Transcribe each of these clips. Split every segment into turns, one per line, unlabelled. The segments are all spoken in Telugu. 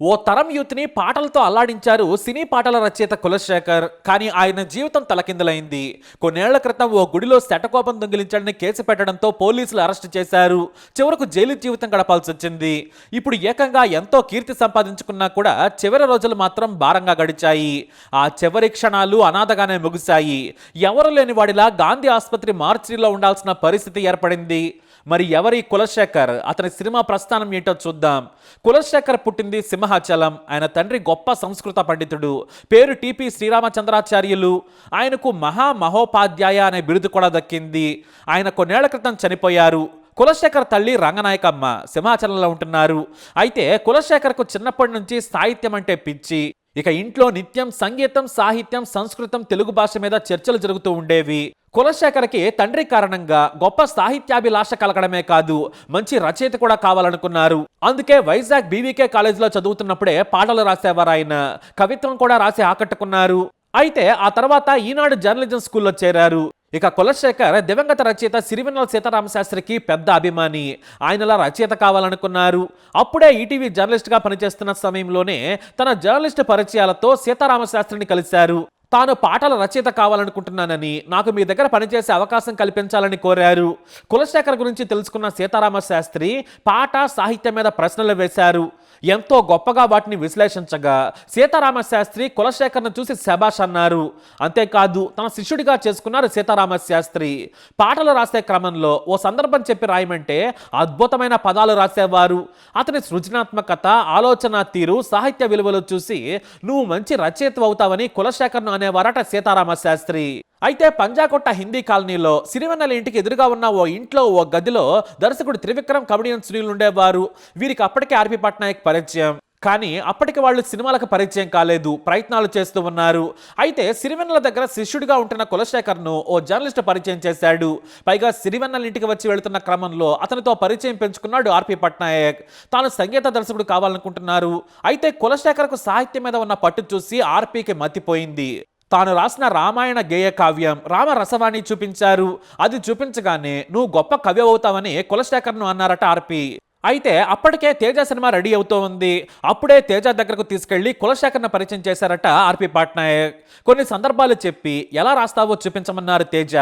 ఓ తరం యూత్ని పాటలతో అల్లాడించారు సినీ పాటల రచయిత కులశేఖర్. కానీ ఆయన జీవితం తలకిందులైంది. కొన్నేళ్ళ క్రితం ఓ గుడిలో శటకోపం దొంగిలించాడని కేసు పెట్టడంతో పోలీసులు అరెస్టు చేశారు. చివరకు జైలు జీవితం గడపాల్సి వచ్చింది. ఇప్పుడు ఏకంగా ఎంతో కీర్తి సంపాదించుకున్నా కూడా చివరి రోజులు మాత్రం భారంగా గడిచాయి. ఆ చివరి క్షణాలు అనాథగానే ముగిశాయి. ఎవరు లేని వాడిలా గాంధీ ఆసుపత్రి మార్చిలో ఉండాల్సిన పరిస్థితి ఏర్పడింది. మరి ఎవరి కులశేఖర్? అతని సినిమా ప్రస్థానం ఏంటో చూద్దాం. కులశేఖర్ పుట్టింది సింహాచలం. ఆయన తండ్రి గొప్ప సంస్కృత పండితుడు. పేరు టిపి శ్రీరామచంద్రాచార్యులు. ఆయనకు మహా మహోపాధ్యాయ అనే బిరుదు కూడా దక్కింది. ఆయన కొన్నేళ్ళ క్రితం చనిపోయారు. కులశేఖర్ తల్లి రంగనాయకమ్మ సింహాచలంలో ఉంటున్నారు. అయితే కులశేఖర్కు చిన్నప్పటి నుంచి సాహిత్యం అంటే పిచ్చి. ఇక ఇంట్లో నిత్యం సంగీతం సాహిత్యం సంస్కృతం తెలుగు భాష మీద చర్చలు జరుగుతూ ఉండేవి. కులశేఖర్కి తండ్రి కారణంగా గొప్ప సాహిత్యాభిలాష కలగడమే కాదు మంచి రచయిత కూడా కావాలనుకున్నారు. అందుకే వైజాగ్ బీవీకే కాలేజీలో చదువుతున్నప్పుడే పాటలు రాసేవారు ఆయన. కవిత్వం కూడా రాసి ఆకట్టుకున్నారు. అయితే ఆ తర్వాత ఈనాడు జర్నలిజం స్కూల్లో చేరారు. ఇక కులశేఖర్ దివంగత రచయిత సిరివెన్నెల సీతారామశాస్త్రికి పెద్ద అభిమాని. ఆయనలా రచయిత కావాలనుకున్నారు. అప్పుడే ఈటీవీ జర్నలిస్ట్గా పనిచేస్తున్న సమయంలోనే తన జర్నలిస్ట్ పరిచయాలతో సీతారామశాస్త్రిని కలిశారు. తాను పాటల రచయిత కావాలనుకుంటున్నానని నాకు మీ దగ్గర పనిచేసే అవకాశం కల్పించాలని కోరారు. కులశేఖర్ గురించి తెలుసుకున్న సీతారామ శాస్త్రి పాట సాహిత్యం మీద ప్రశ్నలు వేశారు. ఎంతో గొప్పగా వాటిని విశ్లేషించగా సీతారామ శాస్త్రి కులశేఖర్ను చూసి శబాష్ అన్నారు. అంతేకాదు తన శిష్యుడిగా చేసుకున్నారు సీతారామ శాస్త్రి. పాటలు రాసే క్రమంలో ఓ సందర్భం చెప్పి రాయమంటే అద్భుతమైన పదాలు రాసేవారు. అతని సృజనాత్మకత ఆలోచన తీరు సాహిత్య విలువలు చూసి నువ్వు మంచి రచయిత అవుతావని కులశేఖర్ను అనేవారట సీతారామ శాస్త్రి. అయితే పంజాకొట్ట హిందీ కాలనీలో సిరివెన్నెల ఇంటికి ఎదురుగా ఉన్న ఓ ఇంట్లో ఓ గదిలో దర్శకుడు త్రివిక్రమ్ కమెడియన్ సునీల్ ఉండేవారు వీరికి అప్పటికే ఆర్పి పట్నాయక్ పరిచయం. కానీ అప్పటికి వాళ్ళు సినిమాలకు పరిచయం కాలేదు ప్రయత్నాలు చేస్తూ ఉన్నారు. అయితే సిరివెన్నెల దగ్గర శిష్యుడిగా ఉంటున్న కులశేఖర్ను ఓ జర్నలిస్ట్ పరిచయం చేశాడు. పైగా సిరివెన్నెల ఇంటికి వచ్చి వెళుతున్న క్రమంలో అతనితో పరిచయం పెంచుకున్నాడు ఆర్పి పట్నాయక్. తాను సంగీత దర్శకుడు కావాలనుకుంటున్నారు. అయితే కులశేఖర్కు సాహిత్యం మీద ఉన్న పట్టు చూసి ఆర్పీకి మతిపోయింది. తాను రాసిన రామాయణ గేయ కావ్యం రామ రసవాణి చూపించారు. అది చూపించగానే నువ్వు గొప్ప కవి అవుతావని కులశేఖర్ను అన్నారట ఆర్పి. అయితే అప్పటికే తేజ సినిమా రెడీ అవుతూ ఉంది అప్పుడే తేజ దగ్గరకు తీసుకెళ్ళి కులశేఖర్ను పరిచయం చేశారట ఆర్పి పట్నాయక్. కొన్ని సందర్భాలు చెప్పి ఎలా రాస్తావో చూపించమన్నారు తేజ.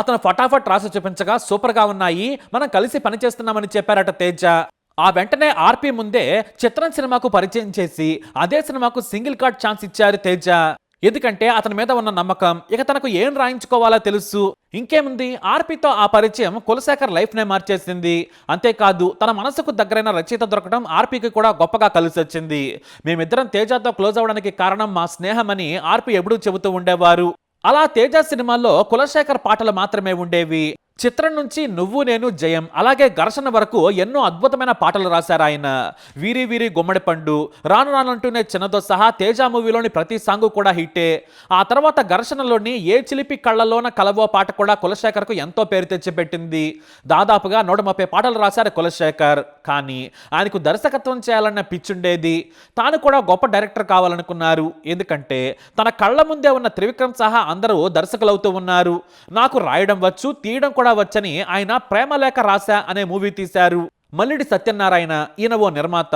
అతను ఫటాఫట్ రాసి చూపించగా సూపర్గా ఉన్నాయి. మనం కలిసి పనిచేస్తున్నామని చెప్పారట తేజ. ఆ వెంటనే ఆర్పి ముందే చిత్రం సినిమాకు పరిచయం చేసి అదే సినిమాకు సింగిల్ కార్డ్ ఛాన్స్ ఇచ్చారు తేజ. ఎందుకంటే అతని మీద ఉన్న నమ్మకం ఇక తనకు ఏం రాయించుకోవాలో తెలుసు. ఇంకేముంది? ఆర్పితో ఆ పరిచయం కులశేఖర్ లైఫ్నే మార్చేసింది. అంతేకాదు తన మనసుకు దగ్గరైన రచయిత దొరకడం ఆర్పికి కూడా గొప్పగా కలిసి వచ్చింది మేమిద్దరం తేజతో క్లోజ్ అవ్వడానికి కారణం మా స్నేహమని ఆర్పి ఎప్పుడూ చెబుతూ ఉండేవారు. అలా తేజ సినిమాల్లో కులశేఖర్ పాటలు మాత్రమే ఉండేవి. చిత్రం నుంచి నువ్వు నేను జయం. అలాగే ఘర్షణ వరకు ఎన్నో అద్భుతమైన పాటలు రాశారు ఆయన. వీరి వీరి గుమ్మడి పండు రాను రానంటూనే చిన్నతో సహా తేజ మూవీలోని ప్రతి సాంగ్ కూడా హిట్టే ఆ తర్వాత ఘర్షణలోని ఏ చిలిపి కళ్ళలోన కలవో పాట కూడా కులశేఖర్కు ఎంతో పేరు తెచ్చిపెట్టింది. దాదాపుగా నూట ముప్పై పాటలు రాశారు కులశేఖర్. కానీ ఆయనకు దర్శకత్వం చేయాలన్న పిచ్చుండేది. తాను కూడా గొప్ప డైరెక్టర్ కావాలనుకున్నారు. ఎందుకంటే తన కళ్ళ ముందే ఉన్న త్రివిక్రమ్ సహా అందరూ దర్శకులవుతూ ఉన్నారు. నాకు రాయడం వచ్చు తీయడం కూడా రావచ్చని ఆయన ప్రేమలేఖ రాశా అనే మూవీ తీశారు. మల్లిడి సత్యనారాయణ ఈయన ఓ నిర్మాత.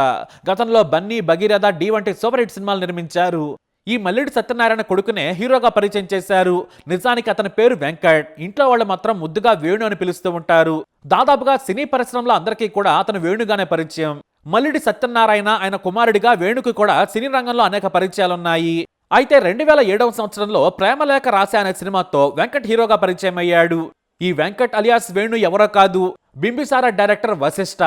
గతంలో బన్నీ భగీరథ డి వంటి సూపర్ హిట్ సినిమాలు నిర్మించారు. ఈ మల్లిడి సత్యనారాయణ కొడుకునే హీరోగా పరిచయం చేశారు. నిజానికి అతని పేరు వెంకట్. ఇంట్లో వాళ్ళు మాత్రం ముద్దుగా వేణు అని పిలుస్తూ ఉంటారు. దాదాపుగా సినీ పరిశ్రమలో అందరికీ కూడా అతను వేణుగానే పరిచయం. మల్లిడి సత్యనారాయణ ఆయన కుమారుడిగా వేణుకు కూడా సినీ రంగంలో అనేక పరిచయాలున్నాయి. అయితే రెండు వేల ఏడవ సంవత్సరంలో ప్రేమలేఖ రాశా అనే సినిమాతో వెంకట్ హీరోగా పరిచయం అయ్యాడు ఈ వెంకట్ అలియాస్ వేణు ఎవరో కాదు. బింబిసార డైరెక్టర్ వశిష్ట.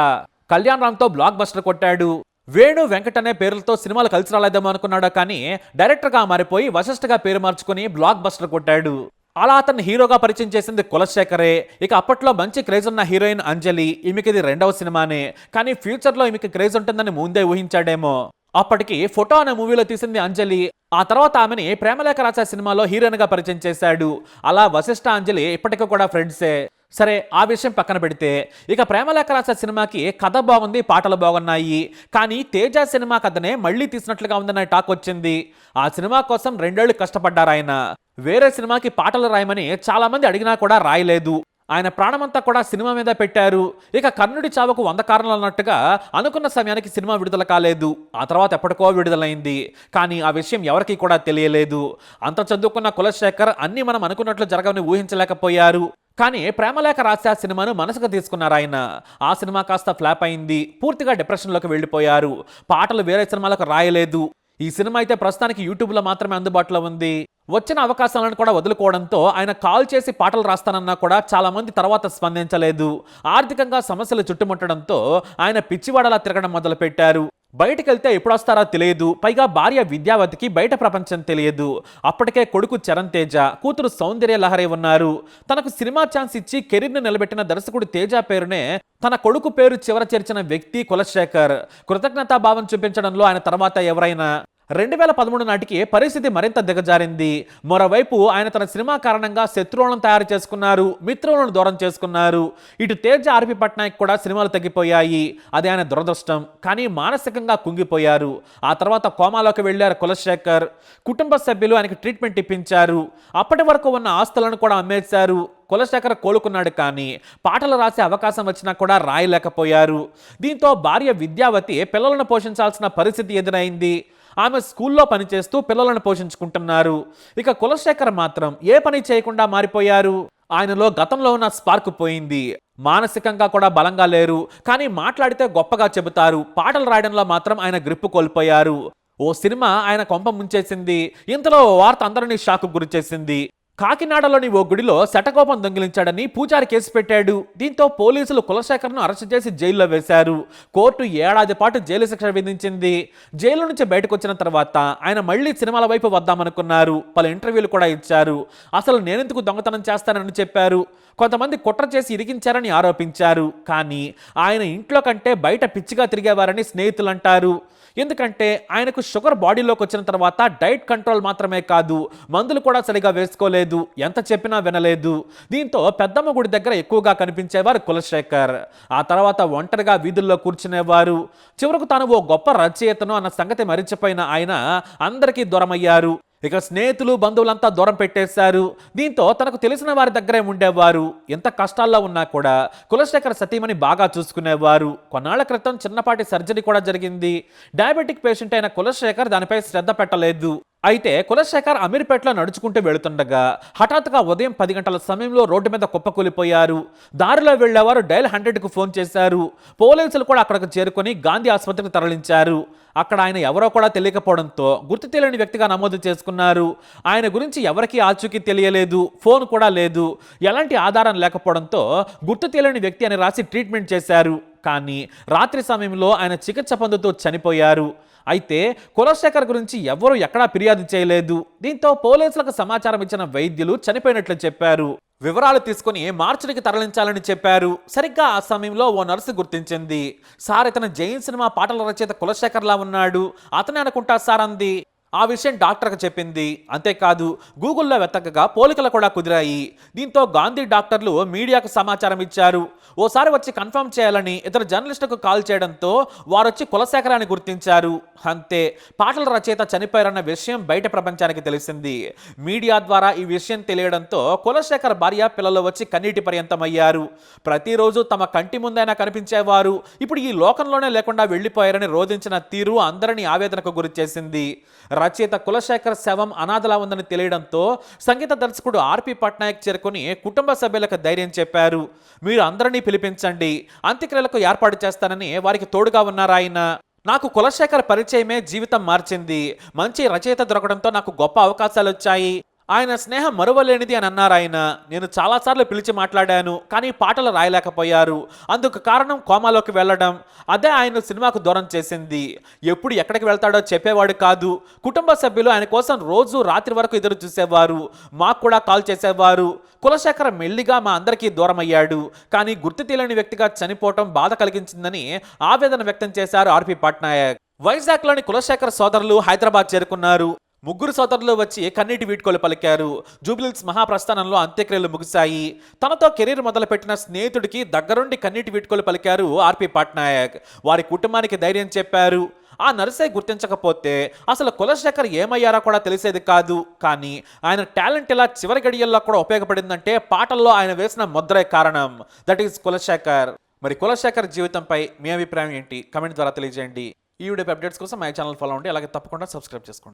కళ్యాణ్ రామ్తో బ్లాక్ బస్టర్ కొట్టాడు. వేణు వెంకట్ అనే పేర్లతో సినిమాలు కలిసి రాలేదేమో అనుకున్నాడు కానీ డైరెక్టర్గా మారిపోయి వశిష్ఠగా పేరు మార్చుకుని బ్లాక్ బస్టర్ కొట్టాడు. అలా అతను హీరోగా పరిచయం చేసింది కులశేఖరే. ఇక అప్పట్లో మంచి క్రేజ్ ఉన్న హీరోయిన్ అంజలి. ఈమెకి ఇది రెండవ సినిమానే. కానీ ఫ్యూచర్లో ఈమెకి క్రేజ్ ఉంటుందని ముందే ఊహించాడేమో. అప్పటికి ఫోటో అనే మూవీలో తీసింది అంజలి. ఆ తర్వాత ఆమెని ప్రేమలేఖ రాజా సినిమాలో హీరోయిన్గా పరిచయం చేశాడు. అలా వశిష్ఠ అంజలి ఇప్పటికీ కూడా ఫ్రెండ్సే సరే ఆ విషయం పక్కన పెడితే ఇక ప్రేమలేఖ రాజా సినిమాకి కథ బాగుంది పాటలు బాగున్నాయి. కానీ తేజ సినిమా కథనే మళ్ళీ తీసినట్లుగా ఉందనే టాక్ వచ్చింది. ఆ సినిమా కోసం రెండేళ్ళు కష్టపడ్డారు ఆయన. వేరే సినిమాకి పాటలు రాయమని చాలా మంది అడిగినా కూడా రాయలేదు. ఆయన ప్రాణమంతా కూడా సినిమా మీద పెట్టారు. ఇక కర్ణుడి చావుకు వంద కారణాలు అన్నట్టుగా అనుకున్న సమయానికి సినిమా విడుదల కాలేదు. ఆ తర్వాత ఎప్పటికో విడుదలైంది. కానీ ఆ విషయం ఎవరికీ కూడా తెలియలేదు. అంత చదువుకున్న కులశేఖర్ అన్నీ మనం అనుకున్నట్లు జరగవని ఊహించలేకపోయారు. కానీ ప్రేమలేఖ రాసే ఆ సినిమాను మనసుకు తీసుకున్నారు ఆయన. ఆ సినిమా కాస్త ఫ్లాప్ అయింది. పూర్తిగా డిప్రెషన్లోకి వెళ్ళిపోయారు. పాటలు వేరే సినిమాలకు రాయలేదు. ఈ సినిమా అయితే ప్రస్తుతానికి యూట్యూబ్లో మాత్రమే అందుబాటులో ఉంది. వచ్చిన అవకాశాలను కూడా వదులుకోవడంతో ఆయన కాల్ చేసి పాటలు రాస్తానన్నా కూడా చాలా మంది తర్వాత స్పందించలేదు. ఆర్థికంగా సమస్యలు చుట్టుముట్టడంతో ఆయన పిచ్చివాడలా తిరగడం మొదలుపెట్టారు. బయటకు వెళ్తే ఎప్పుడు తెలియదు. పైగా భార్య విద్యావతికి బయట ప్రపంచం తెలియదు. అప్పటికే కొడుకు చరణ్ తేజ కూతురు సౌందర్య లహరి ఉన్నారు. తనకు సినిమా ఛాన్స్ ఇచ్చి కెరీర్ను నిలబెట్టిన దర్శకుడు తేజ పేరునే తన కొడుకు పేరు చివర చేర్చిన వ్యక్తి కులశేఖర్. కృతజ్ఞతాభావం చూపించడంలో ఆయన తర్వాత ఎవరైనా రెండు వేల పదమూడు నాటికి పరిస్థితి మరింత దిగజారింది. మరోవైపు ఆయన తన సినిమా కారణంగా శత్రువులను తయారు చేసుకున్నారు మిత్రులను దూరం చేసుకున్నారు. ఇటు తేజ ఆర్పి పట్నాయక్ కూడా సినిమాలు తగ్గిపోయాయి అది ఆయన దురదృష్టం. కానీ మానసికంగా కుంగిపోయారు. ఆ తర్వాత కోమాలోకి వెళ్ళారు కులశేఖర్. కుటుంబ సభ్యులు ఆయనకి ట్రీట్మెంట్ ఇప్పించారు. అప్పటి వరకు ఉన్న ఆస్తులను కూడా అమ్మేశారు. కులశేఖర్ కోలుకున్నాడు కానీ పాటలు రాసే అవకాశం వచ్చినా కూడా రాయలేకపోయారు. దీంతో భార్య విద్యావతి పిల్లలను పోషించాల్సిన పరిస్థితి ఎదురైంది. ఆమె స్కూల్లో పనిచేస్తూ పిల్లలను పోషించుకుంటున్నారు. ఇక కులశేఖర్ మాత్రం ఏ పని చేయకుండా మారిపోయారు? ఆయనలో గతంలో ఉన్న స్పార్క్ పోయింది. మానసికంగా కూడా బలంగా లేరు. కానీ మాట్లాడితే గొప్పగా చెబుతారు. పాటలు రాయడంలో మాత్రం ఆయన గ్రిప్పు కోల్పోయారు. ఓ సినిమా ఆయన కొంప ముంచేసింది. ఇంతలో వార్త అందరినీ షాక్ గురిచేసింది. కాకినాడలోని ఓ గుడిలో శటకోపం దొంగిలించాడని పూజారి కేసు పెట్టాడు. దీంతో పోలీసులు కులశేఖర్ను అరెస్ట్ చేసి జైల్లో వేశారు. కోర్టు ఏడాది పాటు జైలు శిక్ష విధించింది. జైలు నుంచి బయటకు వచ్చిన తర్వాత ఆయన మళ్ళీ సినిమాల వైపు వద్దామనుకున్నారు. పలు ఇంటర్వ్యూలు కూడా ఇచ్చారు. అసలు నేనెందుకు దొంగతనం చేస్తానని చెప్పారు. కొంతమంది కుట్ర చేసి ఇరికించారని ఆరోపించారు. కానీ ఆయన ఇంట్లో కంటే బయట పిచ్చిగా తిరిగేవారని స్నేహితులు అంటారు ఎందుకంటే ఆయనకు షుగర్ బాడీలోకి వచ్చిన తర్వాత డైట్ కంట్రోల్ మాత్రమే కాదు మందులు కూడా సరిగా వేసుకోలేదు ఎంత చెప్పినా వినలేదు. దీంతో పెద్దమ్మ గుడి దగ్గర ఎక్కువగా కనిపించేవారు కులశేఖర్. ఆ తర్వాత ఒంటరిగా వీధుల్లో కూర్చునేవారు. చివరకు తాను ఓ గొప్ప రచయితను అన్న సంగతి మరిచిపోయిన ఆయన అందరికీ దూరమయ్యారు. ఇక స్నేహితులు బంధువులంతా దూరం పెట్టేశారు. దీంతో తనకు తెలిసిన వారి దగ్గరే ఉండేవారు. ఎంత కష్టాల్లో ఉన్నా కూడా కులశేఖర్ సతీమణి బాగా చూసుకునేవారు. కొన్నాళ్ళ క్రితం చిన్నపాటి సర్జరీ కూడా జరిగింది. డయాబెటిక్ పేషెంట్ అయిన కులశేఖర్ దానిపై శ్రద్ధ పెట్టలేదు. అయితే కులశేఖర్ అమీర్పేటలో నడుచుకుంటూ వెళుతుండగా హఠాత్తుగా ఉదయం పది గంటల సమయంలో రోడ్డు మీద కుప్పకూలిపోయారు. దారిలో వెళ్ళేవారు డైల్ హండ్రెడ్కు ఫోన్ చేశారు. పోలీసులు కూడా అక్కడికి చేరుకొని గాంధీ ఆసుపత్రికి తరలించారు. అక్కడ ఆయన ఎవరో కూడా తెలియకపోవడంతో గుర్తు తెలియని వ్యక్తిగా నమోదు చేసుకున్నారు. ఆయన గురించి ఎవరికీ ఆచూకీ తెలియలేదు ఫోన్ కూడా లేదు. ఎలాంటి ఆధారం లేకపోవడంతో గుర్తు తెలియని వ్యక్తి అని రాసి ట్రీట్మెంట్ చేశారు. కానీ రాత్రి సమయంలో ఆయన చికిత్స పొందుతూ చనిపోయారు. అయితే కులశేఖర్ గురించి ఎవరూ ఎక్కడా ఫిర్యాదు చేయలేదు. దీంతో పోలీసులకు సమాచారం ఇచ్చిన వైద్యులు చనిపోయినట్లు చెప్పారు. వివరాలు తీసుకుని మార్చుడికి తరలించాలని చెప్పారు. సరిగ్గా ఆ సమయంలో ఓ నర్సు గుర్తించింది. సార్ ఇతను జైన్ సినిమా పాటల రచయిత కులశేఖర్లా ఉన్నాడు. అతనే అనుకుంటా సార్ అంది. ఆ విషయం డాక్టర్కి చెప్పింది. అంతేకాదు గూగుల్లో వెతకగా పోలికలు కూడా కుదిరాయి. దీంతో గాంధీ డాక్టర్లు మీడియాకు సమాచారం ఇచ్చారు. ఓసారి వచ్చి కన్ఫర్మ్ చేయాలని ఇతర జర్నలిస్టుకు కాల్ చేయడంతో వారు వచ్చి కులశేఖరాన్ని గుర్తించారు. అంతే పాటల రచయిత చనిపోయారన్న విషయం బయట ప్రపంచానికి తెలిసింది. మీడియా ద్వారా ఈ విషయం తెలియడంతో కులశేఖర్ భార్య పిల్లలు వచ్చి కన్నీటి పర్యంతమయ్యారు. ప్రతిరోజు తమ కంటి ముందైనా కనిపించేవారు. ఇప్పుడు ఈ లోకంలోనే లేకుండా వెళ్ళిపోయారని రోధించిన తీరు అందరినీ ఆవేదనకు గురి చేసింది రచయిత కులశేఖర్ శవం అనాథలా ఉందని తెలియడంతో సంగీత దర్శకుడు ఆర్పి పట్నాయక్ చేరుకుని కుటుంబ సభ్యులకు ధైర్యం చెప్పారు. మీరు అందరినీ పిలిపించండి. అంత్యక్రియలకు ఏర్పాటు చేస్తానని వారికి తోడుగా ఉన్నారు ఆయన. నాకు కులశేఖర్ పరిచయమే జీవితం మార్చింది. మంచి రచయిత దొరకడంతో నాకు గొప్ప అవకాశాలు వచ్చాయి ఆయన స్నేహం మరువలేనిది అని అన్నారు ఆయన. నేను చాలాసార్లు పిలిచి మాట్లాడాను కానీ పాటలు రాయలేకపోయారు. అందుకు కారణం కోమాలోకి వెళ్ళడం. అదే ఆయన సినిమాకు దూరం చేసింది. ఎప్పుడు ఎక్కడికి వెళ్తాడో చెప్పేవాడు కాదు. కుటుంబ సభ్యులు ఆయన కోసం రోజు రాత్రి వరకు ఎదురు చూసేవారు. మాకు కూడా కాల్ చేసేవారు. కులశేఖర మెల్లిగా మా అందరికీ దూరం అయ్యాడు కానీ గుర్తు తెలియని వ్యక్తిగా చనిపోవటం బాధ కలిగించిందని ఆవేదన వ్యక్తం చేశారు ఆర్పి పట్నాయక్. వైజాగ్లోని కులశేఖర్ సోదరులు హైదరాబాద్ చేరుకున్నారు. ముగ్గురు సోదరులు వచ్చి కన్నీటి వీడ్కోలు పలికారు. జూబిలిల్స్ మహాప్రస్థానంలో అంత్యక్రియలు ముగిశాయి. తనతో కెరీర్ మొదలుపెట్టిన స్నేహితుడికి దగ్గరుండి కన్నీటి వీడ్కోలు పలికారు ఆర్పి పట్నాయక్. వారి కుటుంబానికి ధైర్యం చెప్పారు. ఆ నర్సే గుర్తించకపోతే అసలు కులశేఖర్ ఏమయ్యారో కూడా తెలిసేది కాదు. కానీ ఆయన టాలెంట్ ఇలా చివరి గడియల్లో కూడా ఉపయోగపడిందంటే పాటల్లో ఆయన వేసిన ముద్రే కారణం. That is Kulasekhar. మరి కులశేఖర్ జీవితంపై మీ అభిప్రాయం ఏంటి? కమెంట్ ద్వారా తెలియజేయండి. ఈ వీడియో అప్డేట్స్ కోసం మా ఛానల్ ఫాలో అవ్వండి. అలాగే తప్పకుండా సబ్స్క్రైబ్ చేసుకోండి.